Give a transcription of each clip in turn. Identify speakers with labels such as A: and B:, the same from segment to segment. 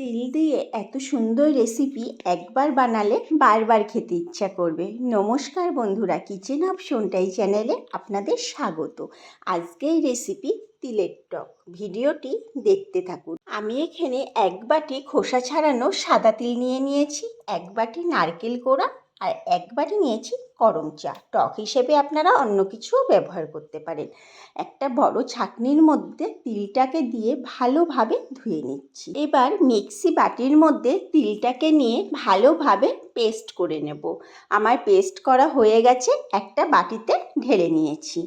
A: তিল দিয়ে এত সুন্দর রেসিপি একবার বানালে বারবার খেতে ইচ্ছা করবে। নমস্কার বন্ধুরা কিচেন অফ সোনটাই চ্যানেলে আপনাদের স্বাগত। আজকে এই রেসিপি তিলের টক। ভিডিওটি দেখতে থাকুন। আমি এখানে এক বাটি খোসা ছাড়ানো সাদা তিল নিয়ে নিয়েছি, এক বাটি নারকেল কোড়া আর একবারই নিয়েছি গরম চা। টক হিসেবে আপনারা অন্য কিছুও ব্যবহার করতে পারেন। একটা বড় ছাঁকনির মধ্যে তিলটাকে দিয়ে ভালোভাবে ধুয়ে নিচ্ছি। এবার মিক্সি বাটির মধ্যে তিলটাকে নিয়ে ভালোভাবে পেস্ট করে নেব। আমার পেস্ট করা হয়ে গেছে, একটা বাটিতে ঢেলে নিয়েছি।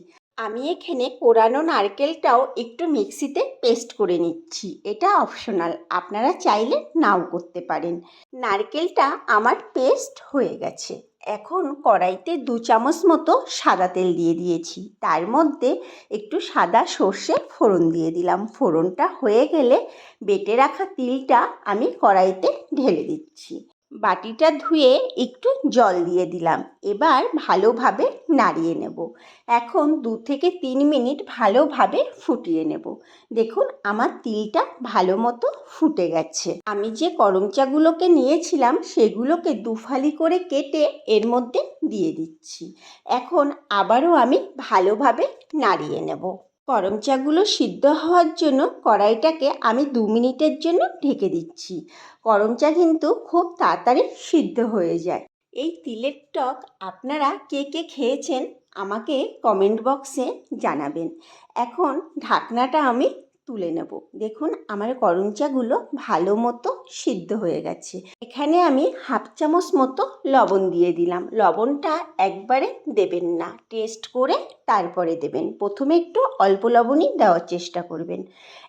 A: আমি এখানে কোরানো নারকেলটাও একটু মিক্সিতে পেস্ট করে নিচ্ছি। এটা অপশনাল। আপনারা চাইলে নাও করতে পারেন। নারকেলটা আমার পেস্ট হয়ে গেছে। এখন কড়াইতে দু চামচ মতো সাদা তেল দিয়ে দিয়েছি। তার মধ্যে একটু সাদা সর্ষে ফোড়ন দিয়ে দিলাম। ফোড়নটা হয়ে গেলে বেটে রাখা তিলটা আমি কড়াইতে ঢেলে দিচ্ছি। বাটিটা ধুয়ে একটু জল দিয়ে দিলাম। এবার ভালোভাবে নাড়িয়ে নেব। এখন দু থেকে তিন মিনিট ভালোভাবে ফুটিয়ে নেব। দেখুন, আমার তিলটা ভালো মতো ফুটে গেছে। আমি যে করমচাগুলোকে নিয়েছিলাম, সেগুলোকে দুফালি করে কেটে এর মধ্যে দিয়ে দিচ্ছি। এখন আবারও আমি ভালোভাবে নাড়িয়ে নেব। করম চাগুলো সিদ্ধ হওয়ার জন্য কড়াইটাকে আমি দু মিনিটের জন্য ঢেকে দিচ্ছি। করমচা কিন্তু খুব তাড়াতাড়ি সিদ্ধ হয়ে যায়। এই তিলের টক আপনারা কে কে খেয়েছেন আমাকে কমেন্ট বক্সে জানাবেন। এখন ঢাকনাটা আমি তুলে নেব। দেখুন, আমার করম চাগুলো ভালো মতো সিদ্ধ হয়ে গেছে। এখানে আমি হাফ চামচ মতো লবণ দিয়ে দিলাম। লবণটা একবারে দেবেন না। টেস্ট করে তারপরে দেবেন। প্রথমে একটু অল্প লবণই দেওয়ার চেষ্টা করবেন।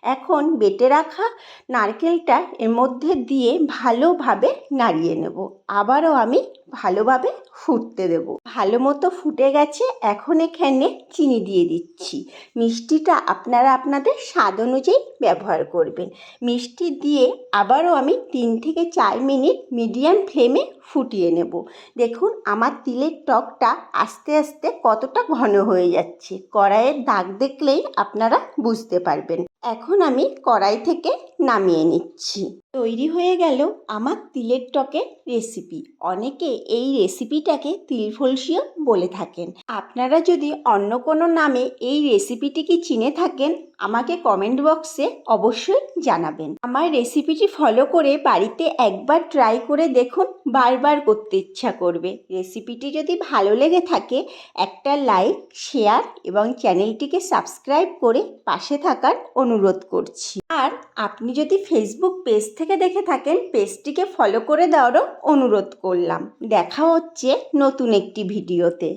A: এখন বেটে রাখা নারকেলটা এর মধ্যে দিয়ে ভালোভাবে নাড়িয়ে নেব। আবারও আমি ভালোভাবে ফুটতে দেব। ভালো মতো ফুটে গেছে, এখন এখানে চিনি দিয়ে দিচ্ছি। মিষ্টিটা আপনারা আপনাদের স্বাদ অনুযায়ী ব্যবহার করবেন। মিষ্টি দিয়ে আবারও আমি তিন থেকে চার মিনিট মিডিয়াম ফ্লেমে ফুটিয়ে নেব। দেখুন, আমার তিলের টকটা আস্তে আস্তে কতটা ঘন হয়ে যাচ্ছে। কড়াইয়ের দাগ দেখলেই আপনারা বুঝতে পারবেন। এখন আমি কড়াই থেকে নামিয়ে নিচ্ছি। তৈরি হয়ে গেল আমার তিলের টকের রেসিপি অনেকে এই রেসিপিটাকে তিলফলসিও বলে থাকেন। আপনারা যদি অন্য কোনো নামে এই রেসিপিটিকে চিনে থাকেন, আমাকে কমেন্ট বক্সে অবশ্যই জানাবেন। আমার রেসিপিটি ফলো করে বাড়িতে একবার ট্রাই করে দেখুন, বারবার করতে ইচ্ছা করবে। রেসিপিটি যদি ভালো লেগে থাকে, একটা লাইক শেয়ার এবং চ্যানেলটিকে সাবস্ক্রাইব করে পাশে থাকার অনুরোধ করছি। আর আপনি যদি ফেসবুক পেজ থেকে দেখে থাকেন পেজটিকে ফলো করে দেওয়ারও অনুরোধ করলাম। দেখা হচ্ছে নতুন একটি ভিডিওতে।